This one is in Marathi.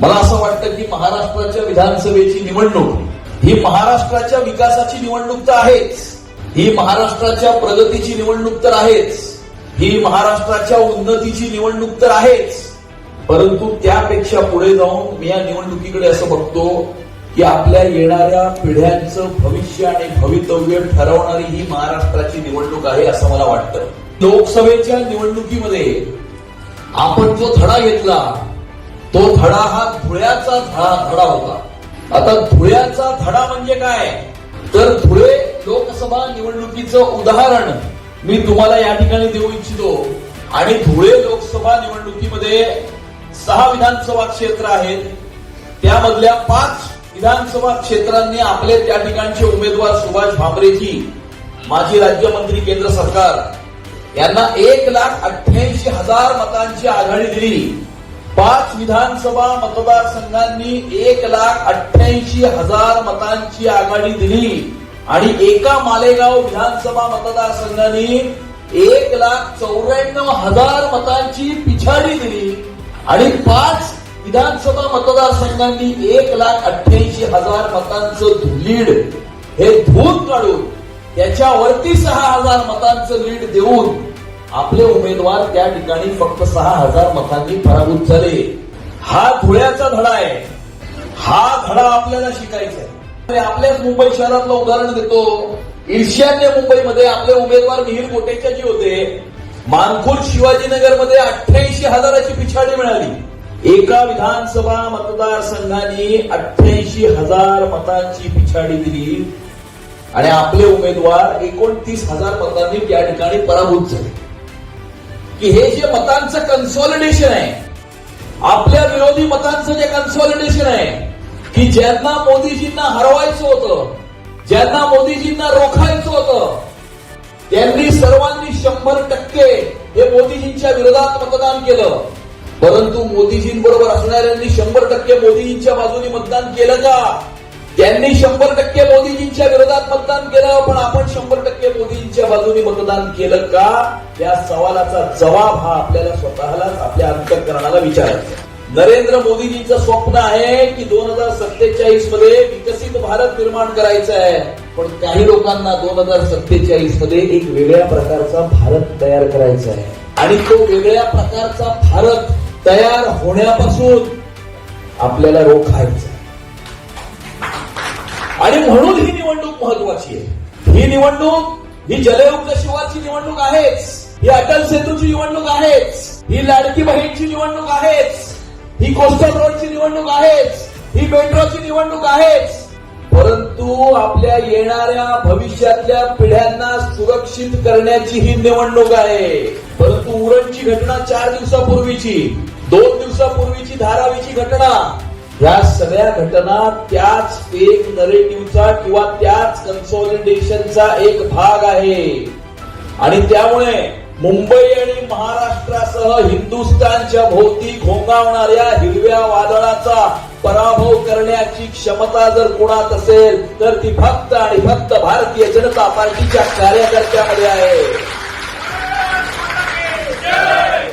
मला असं वाटतं की महाराष्ट्राच्या विधानसभेची निवडणूक ही महाराष्ट्राच्या विकासाची निवडणूक तर आहेच. ही महाराष्ट्राच्या प्रगतीची निवडणूक तर आहेच. ही महाराष्ट्राच्या उन्नतीची निवडणूक तर आहेच. परंतु त्यापेक्षा पुढे जाऊन मी या निवडणुकीकडे असं बघतो की आपल्या येणाऱ्या पिढ्यांचं भविष्य आणि भवितव्य ठरवणारी ही महाराष्ट्राची निवडणूक आहे असं मला वाटतं. लोकसभेच्या निवडणुकीमध्ये आपण जो धडा घेतला तो धडा हा धुळ्याचा धडा धडा होता. आता धुळ्याचा धडा म्हणजे काय? तर धुळे लोकसभा निवडणुकीचं उदाहरण मी तुम्हाला या ठिकाणी देऊ इच्छितो. आणि धुळे लोकसभा निवडणुकीमध्ये सहा विधानसभा क्षेत्र आहेत. त्यामधल्या पाच विधानसभा क्षेत्रांनी आपले त्या ठिकाणचे उमेदवार सुभाष भामरेजी माजी राज्यमंत्री केंद्र सरकार यांना एक लाख अठ्ठ्याऐंशी हजार मतांची आघाडी दिली. पाच विधानसभा मतदारसंघांनी एक लाख अठ्ठ्याऐंशी हजार मतांची आघाडी दिली. आणि एका मालेगाव विधानसभा मतदारसंघाने एक लाख चौऱ्याण्णव हजार मतांची पिछाडी दिली. आणि पाच विधानसभा मतदारसंघांनी एक लाख अठ्ठ्याऐंशी हजार मतांचं लीड हे धूत काढून त्याच्यावरती सहा हजार मतांचं लीड देऊन आपले उमेदवार त्या ठिकाणी फक्त सहा हजार मतांनी पराभूत झाले. हा धुळ्याचा धडा आहे. हा धडा आपल्याला शिकायचा आहे. आपल्याच मुंबई शहरातलं उदाहरण देतो. ईशान्य मुंबईमध्ये आपले उमेदवार मिहिर जी होते मानखुल शिवाजीनगरमध्ये अठ्ठ्याऐंशी हजाराची पिछाडी मिळाली. एका विधानसभा मतदारसंघाने अठ्ठ्याऐंशी हजार मतांची पिछाडी दिली. आणि आपले उमेदवार एकोणतीस हजार मतांनी त्या ठिकाणी पराभूत झाले. की हे जे मतांचं कन्सॉलिडेशन आहे आपल्या विरोधी मतांचं जे कन्सॉलिडेशन आहे की ज्यांना मोदीजींना हरवायचं होतं ज्यांना मोदीजींना रोखायचं होतं त्यांनी सर्वांनी शंभर टक्के हे मोदीजींच्या विरोधात मतदान केलं. परंतु मोदीजींबरोबर असणाऱ्यांनी शंभर टक्के मोदीजींच्या बाजूने मतदान केलं का? त्यांनी शंभर टक्के मोदीजींच्या विरोधात मतदान केलं पण आपण शंभर टक्के बाजूने मतदान केलं का? या सवालाचा जबाब हा आपल्याला स्वतःलाच आपल्या अंतकरणाला विचारायचा नरेंद्र मोदीजींचं स्वप्न आहे की दोन हजार सत्तेचाळीसमध्ये विकसित भारत निर्माण करायचं आहे. पण काही लोकांना दोन हजार सत्तेचाळीसमध्ये एक वेगळ्या प्रकारचा भारत तयार करायचा आहे. आणि तो वेगळ्या प्रकारचा भारत तयार होण्यापासून आपल्याला रोखायचा आणि म्हणून ही निवडणूक महत्वाची आहे. ही निवडणूक ही जलयुक्त शिवाची निवडणूक आहेच. ही अटल सेतूची निवडणूक आहेच. ही लाडकी बहीणची निवडणूक आहेच. ही कोस्टल रोडची निवडणूक आहेच. ही मेट्रोची निवडणूक आहेच. परंतु आपल्या येणाऱ्या भविष्यातल्या पिढ्यांना सुरक्षित करण्याची ही निवडणूक आहे. परंतु उरणची घटना चार दिवसापूर्वीची दोन दिवसापूर्वीची धारावीची घटना या सगळ्या घटना त्याच एक नरेटिव्हचा किंवा त्याच कन्सॉलिडेशनचा एक भाग आहे. आणि त्यामुळे मुंबई आणि महाराष्ट्रासह हिंदुस्थानच्या भोवती घोंगावणाऱ्या हिरव्या वादळाचा पराभव करण्याची क्षमता जर कुणात असेल तर ती फक्त आणि फक्त भारतीय जनता पार्टीच्या कार्यकर्त्यामध्ये आहे.